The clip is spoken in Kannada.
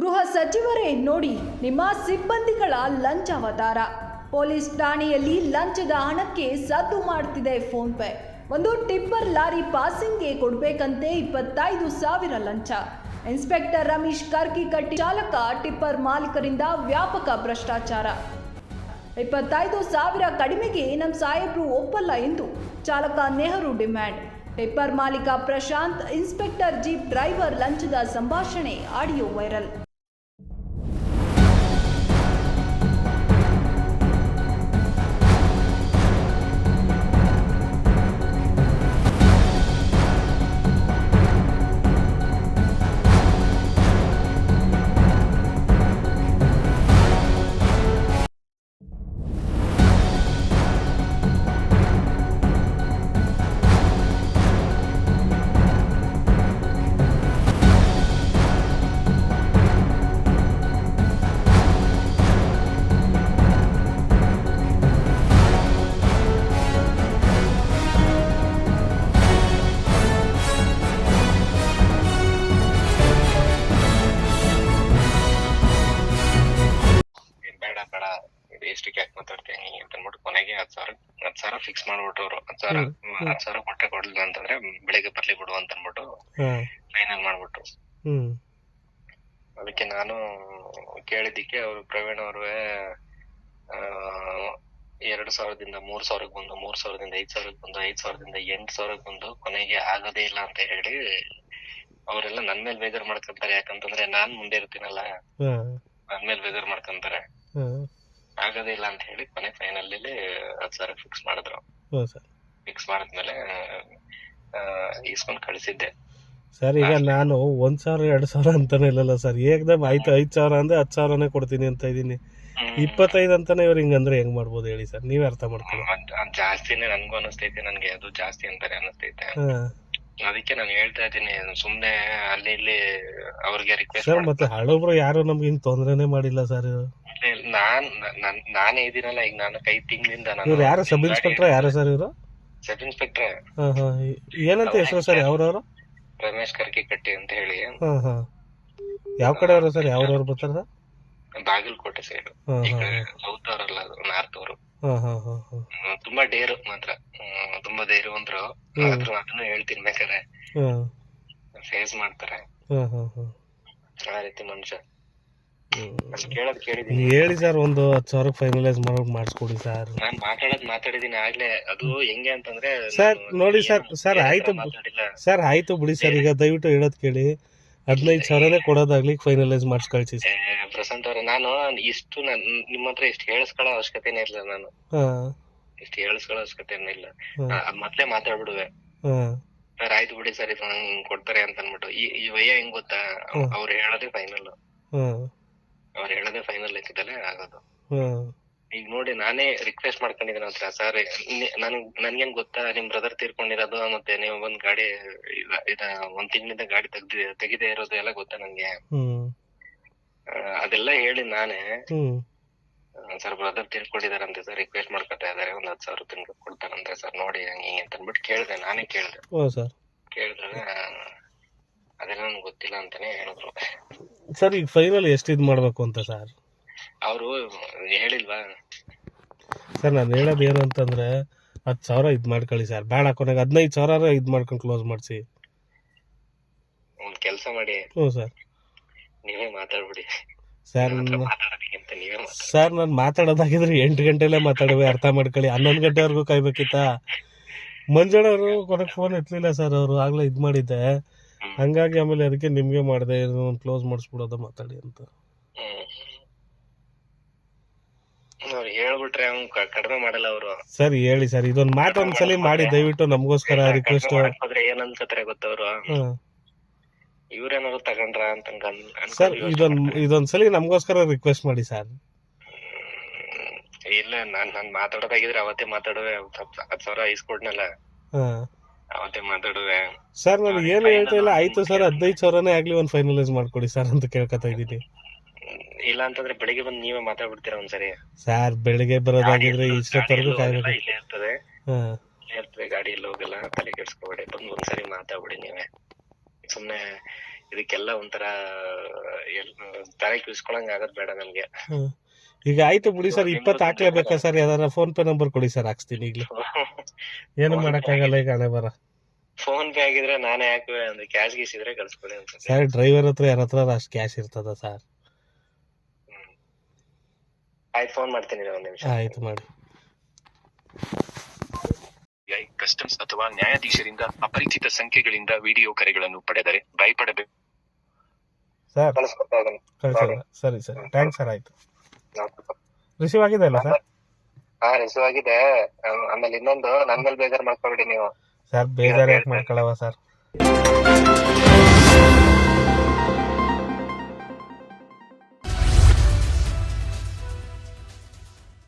ಗೃಹ ಸಚಿವರೇ ನೋಡಿ, ನಿಮ್ಮ ಸಿಬ್ಬಂದಿಗಳ ಲಂಚ ಅವತಾರ ಪೊಲೀಸ್ ಠಾಣೆಯಲ್ಲಿ ಲಂಚದ ಹಣಕ್ಕೆ ಸದ್ದು ಮಾಡ್ತಿದೆ ಫೋನ್ ಪೇ ಒಂದು ಟಿಪ್ಪರ್ ಲಾರಿ ಪಾಸಿಂಗ್ಗೆ ಕೊಡಬೇಕಂತೆ ಇಪ್ಪತ್ತೈದು ಸಾವಿರ ಲಂಚ. ಇನ್ಸ್ಪೆಕ್ಟರ್ ರಮೇಶ್ ಕರ್ಕಿಕಟ್ಟಿ ಚಾಲಕ ಟಿಪ್ಪರ್ ಮಾಲೀಕರಿಂದ ವ್ಯಾಪಕ ಭ್ರಷ್ಟಾಚಾರ. ಇಪ್ಪತ್ತೈದು ಸಾವಿರ ಕಡಿಮೆಗೆ ನಮ್ಮ ಸಾಹೇಬರು ಒಪ್ಪಲ್ಲ ಎಂದು ಚಾಲಕ ನೆಹರು ಡಿಮ್ಯಾಂಡ್. ಟಿಪ್ಪರ್ ಮಾಲೀಕ ಪ್ರಶಾಂತ್, ಇನ್ಸ್ಪೆಕ್ಟರ್ ಜೀಪ್ ಡ್ರೈವರ್ ಲಂಚದ ಸಂಭಾಷಣೆ ಆಡಿಯೋ ವೈರಲ್. ಎಷ್ಟಕ್ಕೆ ಯಾಕೆ ಮಾತಾಡ್ತೀನಿ ಅಂತ ಅಂದ್ಬಿಟ್ಟು ಕೊನೆಗೆ ಹತ್ತು ಸಾವಿರ ಹತ್ತು ಸಾವಿರ ಫಿಕ್ಸ್ ಮಾಡ್ಬಿಟ್ಟು ಅವ್ರು ಹತ್ತು ಸಾವಿರ ಹತ್ತು ಸಾವಿರ ಕೊಟ್ಟೆ ಕೊಡ್ಲಿಲ್ಲ ಅಂತಂದ್ರೆ ಬೆಳಿಗ್ಗೆ ಬರ್ಲಿ ಬಿಡು ಅಂತ ಅಂದ್ಬಿಟ್ಟು ಫೈನಲ್ ಮಾಡ್ಬಿಟ್ರು. ಅದಕ್ಕೆ ನಾನು ಕೇಳಿದ್ದಕ್ಕೆ ಅವರು ಪ್ರವೀಣ್ ಅವ್ರೆ ಆ, ಎರಡು ಸಾವಿರದಿಂದ ಮೂರ್ ಸಾವಿರಕ್ಕೆ ಬಂದು ಮೂರ್ ಸಾವಿರದಿಂದ ಐದ್ ಸಾವಿರಕ್ಕೆ ಬಂದು ಐದ್ ಸಾವಿರದಿಂದ ಎಂಟ್ ಸಾವಿರಕ್ಕೆ ಬಂದು ಕೊನೆಗೆ ಆಗೋದೇ ಇಲ್ಲ ಅಂತ ಹೇಳಿ ಅವರೆಲ್ಲ ನನ್ ಮೇಲೆ ಬೇಜಾರ್ ಮಾಡ್ಕೊಂತಾರೆ. ಯಾಕಂತಂದ್ರೆ ನಾನ್ ಮುಂದೆ ಇರ್ತೀನಲ್ಲ. ನನ್ ಮೇಲೆ ಬೇಜಾರ್ ಮಾಡ್ಕೊಂತಾರೆ. ಆಗೋದೇ ಇಲ್ಲ ಅಂತ ಹೇಳಿ ಕೊನೆ ಫೈನಲ್ ಸಾವಿರ ಫಿಕ್ಸ್ ಮಾಡಿದ್ರು. ಫಿಕ್ಸ್ ಮಾಡಿದ್ಮೇಲೆ ಆ, ಇಸ್ಕೊಂಡ್ ಕಳಿಸಿದ್ದೆ. ಸರ್ ಈಗ ನಾನು ಒಂದ್ ಸಾವಿರ ಎರಡ್ ಸಾವಿರ ಅಂತಾನೆ ಇಲ್ಲಲ್ಲ ಸರ್. ಏಕದಮ್ ಆಯ್ತು ಐದ್ ಸಾವಿರ ಅಂದ್ರೆ ಹತ್ತು ಸಾವಿರನೇ ಕೊಡ್ತೀನಿ ಅಂತ ಇದೀನಿ ಹ್ಮ್. ಇಪ್ಪತ್ತೈದು ಅಂತಾನೆ ಇವ್ರು ಹಿಂಗಂದ್ರೆ ಹೆಂಗ್ ಮಾಡ್ಬೋದು ಹೇಳಿ ಸರ್? ನೀವೇ ಅರ್ಥ ಮಾಡ್ಕೊಳ್ಳಿ. ಜಾಸ್ತಿನೇ ನನ್ಗೂ ಅನಿಸ್ತೈತೆ ನನ್ಗೆ ಅದು ಜಾಸ್ತಿ ಅಂತಾರೆ ಅನಿಸ್ತೈತೆ. ಅದಕ್ಕೆ ನಾನು ಹೇಳ್ತಾ ಇದ್ದೀನಿ ಸುಮ್ನೆ ಅಲ್ಲಿ ಇಲ್ಲಿ ಅವ್ರಿಗೆ ರಿಕ್ವೆಸ್ಟ್ ಸರ್ ಮತ್ತೆ ಹಳಬ್ರು ಯಾರು ನಮ್ಗೆ ಹಿಂಗ್ ತೊಂದ್ರೆನೆ ಮಾಡಿಲ್ಲ ಸರ್ ನಾನ್ ನನ್- ನಾನೇ ಇದೀನಲ್ಲ ಈಗ ನಾನು ಕೈ ತಿಂಗಳಿಂದ ಇವ್ರು ಯಾರು ಸಬ್ ಇನ್ಸ್ಪೆಕ್ಟರ್ ಯಾರು ಸರ್ ಇವರು? ಸಬ್ ಇನ್ಸ್ಪೆಕ್ಟರ್ ಹಾ ಹಾ ಏನಂತ ಹೆಸರು ಸರ್ ಯಾವ್ರವ್ರು? ರಮೇಶ್ ಕರ್ಕಿ ಕಟ್ಟಿ ಅಂತ ಹೇಳಿ. ಹಾ ಹಾ. ಯಾವ ಕಡೆ ಅವರು ಸರ್ ಯಾವ್ರವ್ರು ಬರ್ತಾರ ಬಾಗಲಕೋಟೆ ಸೈಡ್ ಹಾಂ ಸೌತ್ ಅವರಲ್ಲ ನಾರ್ತ್ ಅವರು. ಹಾ ಹಾ ಹಾಂ ಹಾಂ. ತುಂಬಾ ಡೇರು ಮಾತ್ರ. ತುಂಬಾ ಧೈರ್ಯವಂತರು ಹ್ಮ್. ಆದ್ರೂ ಅದನ್ನು ಹೇಳ್ತೀನಿ ಬೇಕಾದ್ರೆ. ಹಾಂ ಫೇಸ್ ಮಾಡ್ತಾರೆ. ಆ ರೀತಿ ಮನುಷ್ಯ. ಹೇಳಿ ಸರ್ ಒಂದು ಹತ್ತು ಸಾವಿರ ಫೈನಲೈಸ್ ಮಾಡೋಕ್ ಮಾಡಿಸ್ಕೊಡಿ ಸರ್. ನಾನು ಮಾತಾಡೋದು ಮಾತಾಡಿದೀನಿ ಆಗ್ಲೇ. ಅದು ಹೆಂಗೆ ಅಂತಂದ್ರೆ ಸರ್, ನೋಡಿ ಸರ್, ಸರ್, ಆಯ್ತು. ಸರ್ ಆಯ್ತು ಬಿಡಿ ಸರ್ ಈಗ ದಯವಿಟ್ಟು ಹೇಳೋದು ಕೇಳಿ. ಹದಿನೈದು ಸಾವಿರನೇ ಕೊಡೋದಾಗ್ಲಿ ಫೈನಲೈಸ್ ಮಾಡಿಸ್ ಕಳಿಸಿ ಸರ್ ಪ್ರಶಾಂತ್ ಅವ್ರೆ ನಾನು ಇಷ್ಟು ನಿಮ್ಮತ್ರ ಹತ್ರ ಇಷ್ಟು ಹೇಳಿಸ್ಕೊಳ್ಳೋ ಅವಶ್ಯಕತೆನೇ ಇಲ್ಲ ನಾನು. ಇಷ್ಟು ಹೇಳಿಸ್ಕೊಳ್ಳೋ ಅವಶ್ಯಕತೆ ಇಲ್ಲ. ಮತ್ತೆ ಮಾತಾಡ್ಬಿಡುವೆ. ಸರ್ ಆಯ್ತು ಬಿಡಿ ಸರ್ ಇದು ಹಿಂಗ್ ಕೊಡ್ತಾರೆ ಅಂತ ಅನ್ಬಿಟ್ಟು ಈ ಈ ವಯ್ಯ ಹೆಂಗ್ ಗೊತ್ತಾ? ಅವ್ರ ಹೇಳೋದೇ ಫೈನಲ್ ಅವ್ರು ಹೇಳೋದೇ ಫೈನಲ್ ಇದ್ದಲ್ಲೇ ಆಗೋದು. ಈಗ ನೋಡಿ ನಾನೇ ರಿಕ್ವೆಸ್ಟ್ ಮಾಡ್ಕೊಂಡಿದ್ದೀನಿ ಹತ್ರ. ಸರ್ ನನ್ ನನ್ಗೇನ್ ಗೊತ್ತಾ? ನಿಮ್ ಬ್ರದರ್ ತೀರ್ಕೊಂಡಿರೋದು ಮತ್ತೆ ನೀವು ಒಂದ್ ಗಾಡಿ ಇದ ಒಂದ್ ತಿಂಗಳಿಂದ ಗಾಡಿ ತೆಗ್ದಿ ತೆಗಿದೆ ಇರೋದು ಎಲ್ಲ ಗೊತ್ತಾ ನಂಗೆ ಅದೆಲ್ಲ ಹೇಳಿ ನಾನೇ. ಸರ್ ಬ್ರದರ್ ತೀರ್ಕೊಂಡಿದಾರಂತೆ ಸರ್ ರಿಕ್ವೆಸ್ಟ್ ಮಾಡ್ಕೊತಾ ಇದಾರೆ ಒಂದ್ ಹತ್ತು ಸಾವಿರ ತಿಂಗಳು ಕೊಡ್ತಾರಂತೆ ಸರ್ ನೋಡಿ ಹಂಗೆ ಹಿಂಗೆ ಅಂತ ಅಂದ್ಬಿಟ್ಟು ಕೇಳ್ದೆ ನಾನೇ ಕೇಳ್ದೆ. ಸರ್. ಕೇಳಿದ್ರೆ ಅದೆಲ್ಲ ನನ್ಗೆ ಗೊತ್ತಿಲ್ಲ ಅಂತಾನೆ ಹೇಳಿದ್ರು. ಸರ್ ಈಗ ಫೈನಲ್ ಎಷ್ಟು ಇದು ಮಾಡಬೇಕು ಅಂತ ಸರ್? ಅವರು ಹೇಳಿಲ್ವಾ? ಸರ್ ನಾನು ಹೇಳೋದು ಏನು ಅಂತಂದ್ರೆ ಹತ್ತು ಸಾವಿರ ಇದು ಮಾಡ್ಕೊಳ್ಳಿ ಸರ್. ಬೇಡ ಕೊನೆಗೆ ಹದಿನೈದು ಸಾವಿರ ಇದು ಮಾಡ್ಕೊಂಡು ಕ್ಲೋಸ್ ಮಾಡಿಸಿ. ಒಂದ್ ಕೆಲಸ ಮಾಡಿ. ಹ್ಞೂ ಸರ್. ನೀವೇ ಮಾತಾಡ್ಬಿಡಿ. ಸರ್ ಹತ್ರ ಮಾತಾಡೋದಕ್ಕಿಂತ ನೀವೇ ಮಾತಾಡಿ ಸರ್ ನಾನು ಮಾತಾಡೋದಾಗಿದ್ರೆ ಎಂಟು ಗಂಟೆಲೇ ಮಾತಾಡುವೆ ಅರ್ಥ ಮಾಡ್ಕೊಳ್ಳಿ. ಹನ್ನೊಂದು ಗಂಟೆವರೆಗೂ ಕಾಯ್ಬೇಕಿತ್ತ? ಮಂಜಣ್ಣವರು ಕೊನೆ ಫೋನ್ ಎತ್ತಲಿಲ್ಲ ಸರ್ ಅವರು ಆಗ್ಲೇ ಇದು ಮಾಡಿದ್ದೆ. ಹಂಗಾಗಿ ಆಮೇಲೆ ಅದಕ್ಕೆ ನಿಮಗೆ ಮಾಡಿದೆ ಕ್ಲೋಸ್ ಮಾಡಿಸ್ಬಿಡೋದ ಮಾತಾಡಿ ಅಂತ. ಅವ್ರು ಹೇಳ್ಬಿಟ್ರೆ ಅವ್ನು ಕ- ಕಡಿಮೆ ಮಾಡಲ್ಲ ಅವರು. ಸರ್ ಹೇಳಿ ಸರ್. ಇದೊಂದು ಮಾತು ಒಂದ್ಸಲಿ ಮಾಡಿ ದಯವಿಟ್ಟು ನಮಗೋಸ್ಕರ ರಿಕ್ವೆಸ್ಟ್ ಹೋದ್ರೆ ಏನ್ ಅನ್ಸತ್ತಾರೆ ಗೊತ್ತವ್ರು ಇವ್ರೇನಾದ್ರು ತಗೊಂಡ್ರ ಅಂತ ಸರ್ ಇದೊಂದ್ ಇದೊಂದ್ಸಲಿ ನಮಗೋಸ್ಕರ ರಿಕ್ವೆಸ್ಟ್ ಮಾಡಿ ಸರ್. ಇಲ್ಲ ನಾನ್ ನಾನ್ ಮಾತಾಡೋದಾಗಿದ್ರೆ ಅವತ್ತೇ ಮಾತಾಡುವೆ. ಹತ್ತು ಸಾವಿರ ಇಸ್ಕೊಡ್ನಲ್ಲ ಅವತ್ತೇ ಮಾತಾಡುವೆ. ಸರ್ ನಾನು ಏನು ಹೇಳ್ತಾ ಇಲ್ಲ ಆಯ್ತು ಸರ್ ಹದಿನೈದು ಸಾವಿರನೇ ಆಗಲಿ ಒಂದ್ ಫೈನಲೈಸ್ ಮಾಡ್ಕೊಡಿ ಸರ್ ಅಂತ ಕೇಳ್ಕೊತಾ ಇದ್ದೀನಿ. ಇಲ್ಲ ಅಂತಂದ್ರೆ ಬೆಳಿಗ್ಗೆ ಬಂದು ನೀವೇ ಮಾತಾಡ್ಬಿಡ್ತೀರಾ ಒಂದ್ಸರಿ? ಸರ್ ಬೆಳಿಗ್ಗೆ ಬರೋದಾಗಿದ್ರೆ ಹೋಗಲ್ಲ, ಕಾಯ್ಬೇಕು. ಇಲ್ಲೇ ಇರ್ತದೆ. ಇರ್ತದೆ ಗಾಡಿ ಎಲ್ಲ ಹೋಗಲ್ಲ ತಲೆ ಕೆಡ್ಸ್ಕೊಬೇಡಿ. ಬಂದು ಒಂದ್ಸರಿ ಮಾತಾಡ್ಬಿಡಿ ನೀವೇ. ಸುಮ್ನೆ ಇದಕ್ಕೆಲ್ಲ ಒಂಥರ ತಲೆ ಕಿಸ್ಕೊಳಂಗ್ ಆಗದ್ ಬೇಡ ನನ್ಗೆ ಈಗ ಆಯ್ತು ಬಿಡಿ ಸರ್ ಇಪ್ಪತ್ತು ಹಾಕ್ಲೇಬೇಕಾ ಸರ್? ಯಾವ್ದಾರ ಫೋನ್ ಪೇ ನಂಬರ್ ಕೊಡಿ ಸರ್ ಹಾಕ್ಸ್ತೀನಿ ಈಗ ಏನು ಮಾಡಕ್ಕಾಗಲ್ಲ ಈಗ ಹಣೆ ಬರ. ಫೋನ್ ಪೇ ಆಗಿದ್ರೆ ನಾನೇ ಹಾಕುವೆ ಅಂದ್ರೆ ಕ್ಯಾಶ್ ಗೀಸ್ ಇದ್ರೆ ಕಳ್ಸ್ಕೊಡಿ ಅಂತ. ಸರ್ ಡ್ರೈವರ್ ಹತ್ರ ಯಾರ ಹತ್ರ ಅಷ್ಟು ಕ್ಯಾಶ್ ಇರ್ತದ ಸರ್? ಆಯ್ತು ಫೋನ್ ಮಾಡ್ತೀನಿ ಒಂದ್ ನಿಮಿಷ. ಆಯ್ತು ಮಾಡಿ. ಅಥವಾ ನ್ಯಾಯಾಧೀಶರಿಂದ ಅಪರಿಚಿತ ಸಂಖ್ಯೆಗಳಿಂದ ವಿಡಿಯೋ ಕರೆಗಳನ್ನು ಪಡೆದರೆ ಭಯಪಡಬೇಕು ಸರ್ ಕಳ್ಸ್ಕೊಡ್ತಾ ಇದ್ದೀನಿ. ಸರಿ ಸರಿ. ಥ್ಯಾಂಕ್ಸ್ ಸರ್ ಆಯ್ತು. ರಿಸೀವ್ ಆಗಿದೆ ಅಲ್ಲ ಸರ್ ಹಾ ರಿಸೀವ್ ಆಗಿದೆ. ಆಮೇಲೆ ಇನ್ನೊಂದು ನನ್ ಮೇಲೆ ಬೇಜಾರ್ ಮಾಡ್ಕೊಬೇಡಿ ನೀವು. ಸರ್ ಬೇಜಾರು ಯಾಕೆ ಮಾಡ್ಕೊಳವ ಸರ್